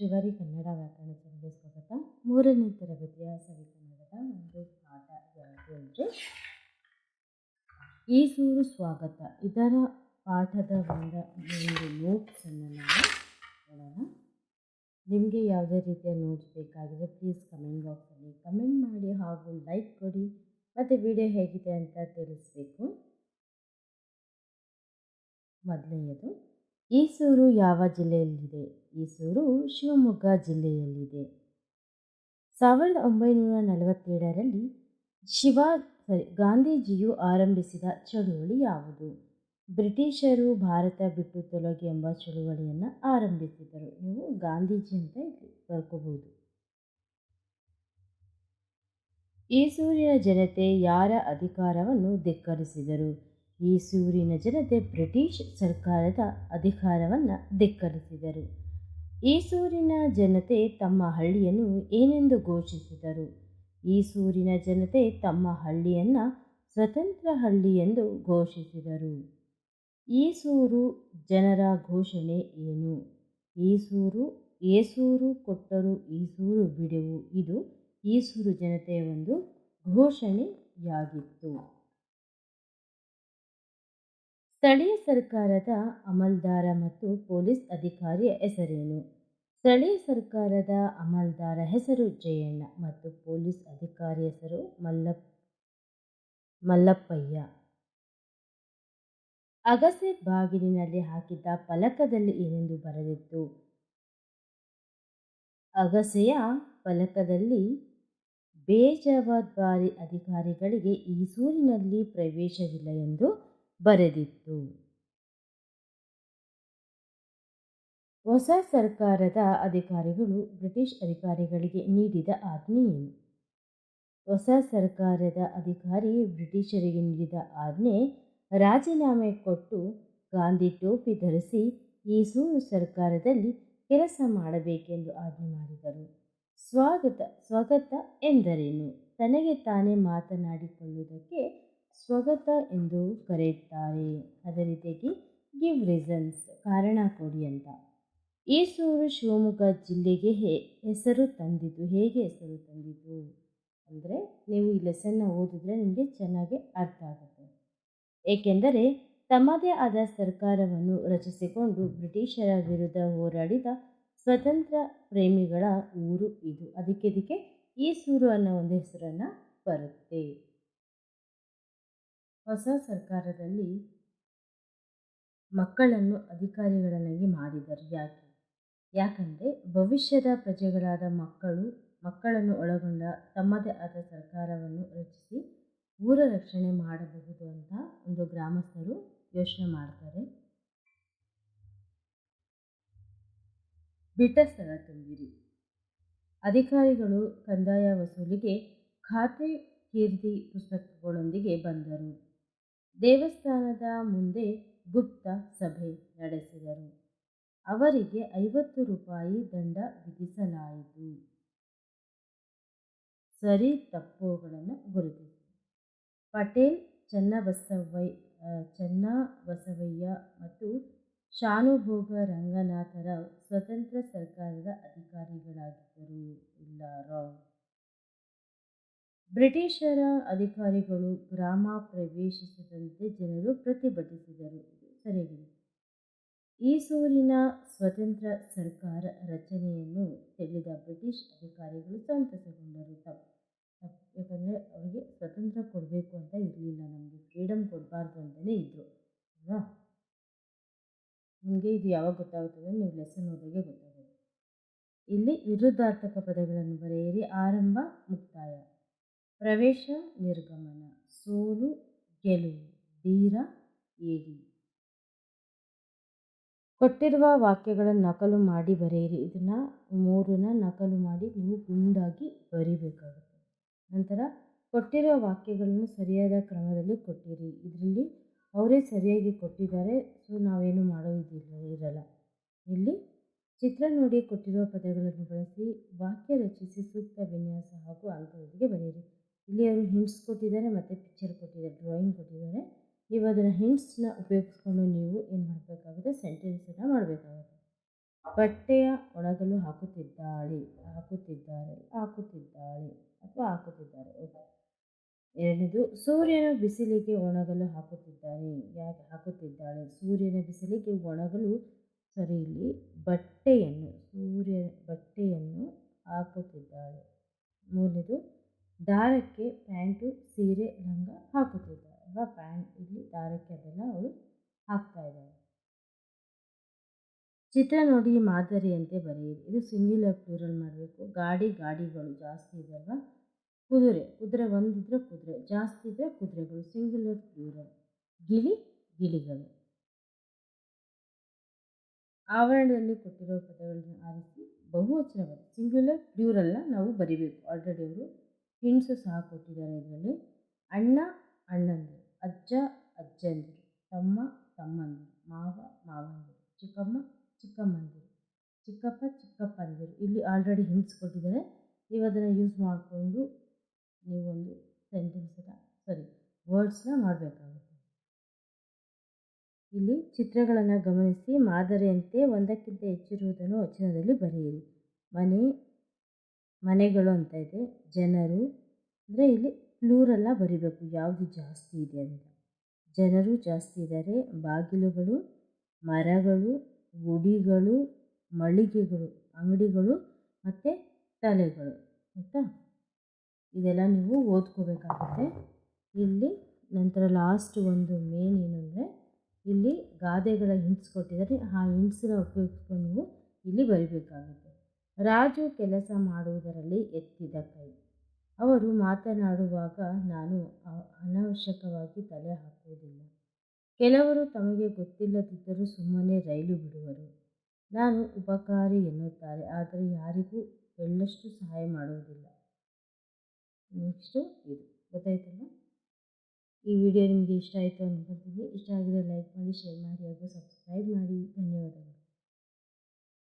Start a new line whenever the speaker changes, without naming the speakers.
ಶ್ರೀವಾರಿ ಕನ್ನಡ ವ್ಯಾಕರಣ ಸ್ವಾಗತ ಮೂರನೇ ತರಗತಿಯ ಸವಿ ಕನ್ನಡದ ಒಂದು ಪಾಠ ಯಾವುದು ಅಂದರೆ ಈಸೂರು ಸ್ವಾಗತ. ಇದರ ಪಾಠದ ಒಂದು ಒಂದು ನೋಟ್ಸನ್ನು ನಾವು ನೋಡೋಣ. ನಿಮಗೆ ಯಾವುದೇ ರೀತಿಯ ನೋಟ್ಸ್ ಬೇಕಾಗಿದೆ ಪ್ಲೀಸ್ ಕಮೆಂಟ್ ಬಾಕ್ಸಲ್ಲಿ ಕಮೆಂಟ್ ಮಾಡಿ ಹಾಗೂ ಲೈಕ್ ಕೊಡಿ. ಮತ್ತು ವಿಡಿಯೋ ಹೇಗಿದೆ ಅಂತ ತಿಳಿಸ್ಬೇಕು. ಮೊದಲನೆಯದು ಈಸೂರು ಯಾವ ಜಿಲ್ಲೆಯಲ್ಲಿದೆ? ಈಸೂರು ಶಿವಮೊಗ್ಗ ಜಿಲ್ಲೆಯಲ್ಲಿದೆ. ಸಾವಿರದ ಒಂಬೈನೂರ ನಲವತ್ತೇಳರಲ್ಲಿ ಶಿವ ಗಾಂಧೀಜಿಯು ಆರಂಭಿಸಿದ ಚಳುವಳಿ ಯಾವುದು? ಬ್ರಿಟಿಷರು ಭಾರತ ಬಿಟ್ಟು ತೊಲಗಿ ಎಂಬ ಚಳುವಳಿಯನ್ನು ಆರಂಭಿಸಿದರು ನೀವು ಗಾಂಧೀಜಿ ಅಂತ ಇಲ್ಲಿ ಈ ಈಸೂರಿನ ಜನತೆ ಯಾರ ಅಧಿಕಾರವನ್ನು ಧಿಕ್ಕರಿಸಿದರು? ಈಸೂರಿನ ಜನತೆ ಬ್ರಿಟಿಷ್ ಸರ್ಕಾರದ ಅಧಿಕಾರವನ್ನು ಧಿಕ್ಕರಿಸಿದರು. ಈಸೂರಿನ ಜನತೆ ತಮ್ಮ ಹಳ್ಳಿಯನ್ನು ಏನೆಂದು ಘೋಷಿಸಿದರು? ಈಸೂರಿನ ಜನತೆ ತಮ್ಮ ಹಳ್ಳಿಯನ್ನು ಸ್ವತಂತ್ರ ಹಳ್ಳಿ ಎಂದು ಘೋಷಿಸಿದರು. ಈಸೂರು ಜನರ ಘೋಷಣೆ ಏನು? ಈಸೂರು, ಏಸೂರು ಕೊಟ್ಟರು ಈಸೂರು ಬಿಡುವು. ಇದು ಈಸೂರು ಜನತೆಯ ಒಂದು ಘೋಷಣೆಯಾಗಿತ್ತು. ಸ್ಥಳೀಯ ಸರ್ಕಾರದ ಅಮಲ್ದಾರ ಮತ್ತು ಪೊಲೀಸ್ ಅಧಿಕಾರಿಯ ಹೆಸರೇನು? ಸ್ಥಳೀಯ ಸರ್ಕಾರದ ಅಮಲ್ದಾರ ಹೆಸರು ಜಯಣ್ಣ ಮತ್ತು ಪೊಲೀಸ್ ಅಧಿಕಾರಿ ಹೆಸರು ಮಲ್ಲಪ್ಪ, ಮಲ್ಲಪ್ಪಯ್ಯ. ಅಗಸೆ ಬಾಗಿಲಿನಲ್ಲಿ ಹಾಕಿದ್ದ ಫಲಕದಲ್ಲಿ ಏನೆಂದು ಬರೆದಿತ್ತು ಅಗಸೆಯ ಫಲಕದಲ್ಲಿ ಬೇಜವಾಬ್ದಾರಿ ಅಧಿಕಾರಿಗಳಿಗೆ ಈ ಸೂರಿನಲ್ಲಿ ಪ್ರವೇಶವಿಲ್ಲ ಎಂದು ಬರೆದಿತ್ತು. ಹೊಸ ಸರ್ಕಾರದ ಅಧಿಕಾರಿಗಳು ಬ್ರಿಟಿಷ್ ಅಧಿಕಾರಿಗಳಿಗೆ ನೀಡಿದ ಆಜ್ಞೆಯೇನು ಹೊಸ ಸರ್ಕಾರದ ಅಧಿಕಾರಿ ಬ್ರಿಟಿಷರಿಗೆ ನೀಡಿದ ಆಜ್ಞೆ, ರಾಜೀನಾಮೆ ಕೊಟ್ಟು ಗಾಂಧಿ ಟೋಪಿ ಧರಿಸಿ ಈ ಸೂರು ಸರ್ಕಾರದಲ್ಲಿ ಕೆಲಸ ಮಾಡಬೇಕೆಂದು ಆಜ್ಞೆ ಮಾಡಿದರು. ಸ್ವಾಗತ ಸ್ವಾಗತ ಎಂದರೇನು? ತನಗೆ ತಾನೇ ಮಾತನಾಡಿಕೊಳ್ಳುವುದಕ್ಕೆ ಸ್ವಗತ ಎಂದು ಕರೆಯುತ್ತಾರೆ. ಅದೇ ರೀತಿಯಾಗಿ ಗಿವ್ ರೀಸನ್ಸ್ ಕಾರಣ ಕೊಡಿ ಅಂತ. ಈ ಸೂರು ಶಿವಮೊಗ್ಗ ಜಿಲ್ಲೆಗೆ ಹೇ, ಹೆಸರು ತಂದಿದ್ದು, ಹೇಗೆ ಹೆಸರು ತಂದಿದ್ದು? ಅಂದರೆ ನೀವು ಈ ಲೆಸನ್ನ ಓದಿದ್ರೆ ನಿಮಗೆ ಚೆನ್ನಾಗಿ ಅರ್ಥ ಆಗುತ್ತೆ. ಏಕೆಂದರೆ ತಮ್ಮದೇ ಆದ ಸರ್ಕಾರವನ್ನು ರಚಿಸಿಕೊಂಡು ಬ್ರಿಟಿಷರ ವಿರುದ್ಧ ಹೋರಾಡಿದ ಸ್ವತಂತ್ರ ಪ್ರೇಮಿಗಳ ಊರು ಇದು. ಅದಕ್ಕೆ ಇದಕ್ಕೆ ಈ ಸೂರು ಅನ್ನೋ ಒಂದು ಹೆಸರನ್ನು ಬರುತ್ತೆ. ಹೊಸ ಸರ್ಕಾರದಲ್ಲಿ ಮಕ್ಕಳನ್ನು ಅಧಿಕಾರಿಗಳನ್ನಾಗಿ ಮಾಡಿದರು ಯಾಕೆ? ಯಾಕಂದರೆ ಭವಿಷ್ಯದ ಪ್ರಜೆಗಳಾದ ಮಕ್ಕಳು, ಮಕ್ಕಳನ್ನು ಒಳಗೊಂಡ ತಮ್ಮದೇ ಆದ ಸರ್ಕಾರವನ್ನು ರಚಿಸಿ ಊರ ರಕ್ಷಣೆ ಮಾಡಬಹುದು ಅಂತ ಒಂದು ಗ್ರಾಮಸ್ಥರು ಯೋಚನೆ ಮಾಡ್ತಾರೆ. ಬಿಟ್ಟ ಸ್ಥಳ ತುಂಬಿರಿ. ಅಧಿಕಾರಿಗಳು ಕಂದಾಯ ವಸೂಲಿಗೆ ಖಾತೆ ಕೀರ್ತಿ ಪುಸ್ತಕಗಳೊಂದಿಗೆ ಬಂದರು. ದೇವಸ್ಥಾನದ ಮುಂದೆ ಗುಪ್ತ ಸಭೆ ನಡೆಸಿದರು. ಅವರಿಗೆ ಐವತ್ತು ರೂಪಾಯಿ ದಂಡ ವಿಧಿಸಲಾಯಿತು. ಸರಿ ತಪ್ಪುಗಳನ್ನು ಗುರುತಿಸಿ. ಪಟೇಲ್ ಚನ್ನಬಸವಯ್ಯ ಚನ್ನಬಸವಯ್ಯ ಮತ್ತು ಶಾನುಭೋಗ ರಂಗನಾಥರ ಸ್ವತಂತ್ರ ಸರ್ಕಾರದ ಅಧಿಕಾರಿಗಳಾಗಿದ್ದರು. ಇಲ್ಲ ರಾಂಗ್ ಬ್ರಿಟಿಷರ ಅಧಿಕಾರಿಗಳು ಗ್ರಾಮ ಪ್ರವೇಶಿಸದಂತೆ ಜನರು ಪ್ರತಿಭಟಿಸಿದರು. ಸರಿಯಾಗಿದೆ. ಈ ಸೂರಿನ ಸ್ವತಂತ್ರ ಸರ್ಕಾರ ರಚನೆಯನ್ನು ತಿಳಿದ ಬ್ರಿಟಿಷ್ ಅಧಿಕಾರಿಗಳು ಸಂತಸಗೊಂಡರು. ತಪ್ಪು ಯಾಕಂದರೆ ಅವರಿಗೆ ಸ್ವತಂತ್ರ ಕೊಡಬೇಕು ಅಂತ ಇರಲಿಲ್ಲ. ನಮಗೆ ಫ್ರೀಡಮ್ ಕೊಡಬಾರ್ದು ಅಂತಲೇ ಇದ್ದರು ಅಲ್ವಾ? ನಿಮಗೆ ಇದು ಯಾವಾಗ ಗೊತ್ತಾಗುತ್ತದೆ? ನೀವು ಲೆಸನ್ ಓದಾಗೆ ಗೊತ್ತಾಗುತ್ತೆ ಇಲ್ಲಿ ವಿರುದ್ಧಾರ್ಥಕ ಪದಗಳನ್ನು ಬರೆಯಿರಿ. ಆರಂಭ ಮುಕ್ತಾಯ. ಪ್ರವೇಶ ನಿರ್ಗಮನ ಸೋಲು ಗೆಲುವು ಧೀರ ಏಡಿ. ಕೊಟ್ಟಿರುವ ವಾಕ್ಯಗಳನ್ನು ನಕಲು ಮಾಡಿ ಬರೆಯಿರಿ. ಇದನ್ನು ಮೂರನ್ನ ನಕಲು ಮಾಡಿ ನೀವು ಗುಂಡಾಗಿ ಬರಿಬೇಕಾಗುತ್ತೆ. ನಂತರ ಕೊಟ್ಟಿರುವ ವಾಕ್ಯಗಳನ್ನು ಸರಿಯಾದ ಕ್ರಮದಲ್ಲಿ ಕೊಟ್ಟಿರಿ. ಇದರಲ್ಲಿ ಅವರೇ ಸರಿಯಾಗಿ ಕೊಟ್ಟಿದ್ದಾರೆ. ಸೊ, ನಾವೇನು ಮಾಡೋದಿಲ್ಲ ಇರಲ್ಲ. ಇಲ್ಲಿ ಚಿತ್ರ ನೋಡಿ ಕೊಟ್ಟಿರುವ ಪದಗಳನ್ನು ಬಳಸಿ ವಾಕ್ಯ ರಚಿಸಿ ಸೂಕ್ತ ವಿನ್ಯಾಸ ಹಾಗೂ ಅಂಕದೊಂದಿಗೆ ಬರೆಯಿರಿ. ಇಲ್ಲಿ ಅವರು ಹಿಂಟ್ಸ್ ಕೊಟ್ಟಿದ್ದಾರೆ ಮತ್ತು ಪಿಕ್ಚರ್ ಕೊಟ್ಟಿದ್ದಾರೆ ಡ್ರಾಯಿಂಗ್ ಕೊಟ್ಟಿದ್ದಾರೆ. ನೀವು ಅದರ ಹಿಂಟ್ಸ್ನ ಉಪಯೋಗಿಸ್ಕೊಂಡು ನೀವು ಏನು ಮಾಡಬೇಕಾಗುತ್ತೆ ಸೆಂಟೆನ್ಸನ್ನು ಮಾಡಬೇಕಾಗುತ್ತೆ. ಬಟ್ಟೆಯ ಒಣಗಲು ಹಾಕುತ್ತಿದ್ದಾಳೆ, ಹಾಕುತ್ತಿದ್ದಾರೆ, ಹಾಕುತ್ತಿದ್ದಾಳೆ ಅಥವಾ ಹಾಕುತ್ತಿದ್ದಾರೆ ಓಕೆ ಎರಡನೇದು, ಸೂರ್ಯನ ಬಿಸಿಲಿಗೆ ಒಣಗಲು ಹಾಕುತ್ತಿದ್ದಾನೆ, ಯಾಕೆ ಹಾಕುತ್ತಿದ್ದಾಳೆ? ಸೂರ್ಯನ ಬಿಸಿಲಿಗೆ ಒಣಗಲು, ಸರಿ ಇಲ್ಲಿ, ಬಟ್ಟೆಯನ್ನು ಸೂರ್ಯ ಬಟ್ಟೆಯನ್ನು ಹಾಕುತ್ತಿದ್ದಾಳೆ. ಮೂರನೇದು ದಾರಕ್ಕೆ ಪ್ಯಾಂಟು, ಸೀರೆ, ಲಂಗ ಹಾಕುತ್ತಿದ್ದಾರೆ. ಅಲ್ವಾ ಪ್ಯಾಂಟ್ ಇಲ್ಲಿ ದಾರಕ್ಕೆ ಅದೆಲ್ಲ ಅವರು ಹಾಕ್ತಾ ಇದ್ದಾರೆ. ಚಿತ್ರ ನೋಡಿ ಮಾದರಿಯಂತೆ ಬರೆಯಿರಿ. ಇದು ಸಿಂಗ್ಯುಲರ್ ಪ್ಲೂರಲ್ ಮಾಡಬೇಕು. ಗಾಡಿ, ಗಾಡಿಗಳು ಜಾಸ್ತಿ ಇದೆ ಅಲ್ವಾ? ಕುದುರೆ ಕುದುರೆ ಒಂದಿದ್ರೆ ಕುದುರೆ, ಜಾಸ್ತಿ ಇದ್ದರೆ ಕುದುರೆಗಳು. Singular plural. ಗಿಳಿ, ಗಿಳಿಗಳು. ಆವರಣದಲ್ಲಿ ಕೊಟ್ಟಿರೋ ಪದಗಳನ್ನು ಆರಿಸಿ ಬಹುವಚನ ಸಿಂಗ್ಯುಲರ್ ಪ್ಲೂರಲ್ನ ನಾವು ಬರಿಬೇಕು. ಆಲ್ರೆಡಿ ಅವರು ಹಿಂಟ್ಸು ಸಹ ಕೊಟ್ಟಿದ್ದಾರೆ ಇದರಲ್ಲಿ. ಅಣ್ಣ ಅಣ್ಣಂದಿರು, ಅಜ್ಜ ಅಜ್ಜಂದಿರು, ತಮ್ಮ ತಮ್ಮಂದಿರು, ಮಾವ ಮಾವಂದಿರು, ಚಿಕ್ಕಮ್ಮ ಚಿಕ್ಕಮ್ಮಂದಿರು, ಚಿಕ್ಕಪ್ಪ ಚಿಕ್ಕಪ್ಪಂದಿರು. ಇಲ್ಲಿ ಆಲ್ರೆಡಿ ಹಿಂಟ್ಸ್ ಕೊಟ್ಟಿದ್ದಾರೆ. ನೀವು ಅದನ್ನು ಯೂಸ್ ಮಾಡಿಕೊಂಡು ನೀವೊಂದು ಸೆಂಟೆನ್ಸನ್ನ ಸಾರಿ ವರ್ಡ್ಸ್ನ ಮಾಡಬೇಕಾಗುತ್ತೆ. ಇಲ್ಲಿ ಚಿತ್ರಗಳನ್ನು ಗಮನಿಸಿ ಮಾದರಿಯಂತೆ ಒಂದಕ್ಕಿಂತ ಹೆಚ್ಚಿರುವುದನ್ನು ವಚನದಲ್ಲಿ ಬರೆಯಿರಿ. ಮನೆ ಮನೆಗಳು ಅಂತ ಇದೆ. ಜನರು ಅಂದರೆ ಇಲ್ಲಿ ಪ್ಲೂರೆಲ್ಲ ಬರಿಬೇಕು. ಯಾವುದು ಜಾಸ್ತಿ ಇದೆ ಅಂತ. ಜನರು ಜಾಸ್ತಿ ಇದ್ದಾರೆ ಬಾಗಿಲುಗಳು, ಮರಗಳು, ಗುಡಿಗಳು, ಮಳಿಗೆಗಳು, ಅಂಗಡಿಗಳು ಮತ್ತು ತಲೆಗಳು. ಆಯಿತಾ? ಇದೆಲ್ಲ ನೀವು ಓದ್ಕೋಬೇಕಾಗುತ್ತೆ. ಇಲ್ಲಿ ನಂತರ ಲಾಸ್ಟ್ ಒಂದು ಮೇನ್ ಏನು ಅಂದರೆ ಇಲ್ಲಿ ಗಾದೆಗಳ ಹಿಂಟ್ಸ್ ಕೊಟ್ಟಿದ್ದಾರೆ. ಆ ಹಿಂಟ್ಸನ್ನ ಉಪಯೋಗಿಸ್ಕೊಂಡು ನೀವು ಇಲ್ಲಿ ಬರಿಬೇಕಾಗುತ್ತೆ. ರಾಜು ಕೆಲಸ ಮಾಡುವುದರಲ್ಲಿ ಎತ್ತಿದ ಕೈ. ಅವರು ಮಾತನಾಡುವಾಗ ನಾನು ಅನವಶ್ಯಕವಾಗಿ ತಲೆ ಹಾಕುವುದಿಲ್ಲ. ಕೆಲವರು ತಮಗೆ ಗೊತ್ತಿಲ್ಲದಿದ್ದರೂ ಸುಮ್ಮನೆ ರೈಲು ಬಿಡುವರು. ನಾನು ಉಪಕಾರಿ ಎನ್ನುತ್ತಾರೆ, ಆದರೆ ಯಾರಿಗೂ ಎಳ್ಳಷ್ಟು ಸಹಾಯ ಮಾಡುವುದಿಲ್ಲ. ನೆಕ್ಸ್ಟು ಇದು ಗೊತ್ತಾಯ್ತಲ್ಲ ಈ ವಿಡಿಯೋ ನಿಮಗೆ ಇಷ್ಟ ಆಯಿತು ಅನ್ಕೊತೀನಿ ಇಷ್ಟ ಆಗಿದ್ರೆ ಲೈಕ್ ಮಾಡಿ, ಶೇರ್ ಮಾಡಿ ಹಾಗೂ ಸಬ್ಸ್ಕ್ರೈಬ್ ಮಾಡಿ. ಧನ್ಯವಾದಗಳು.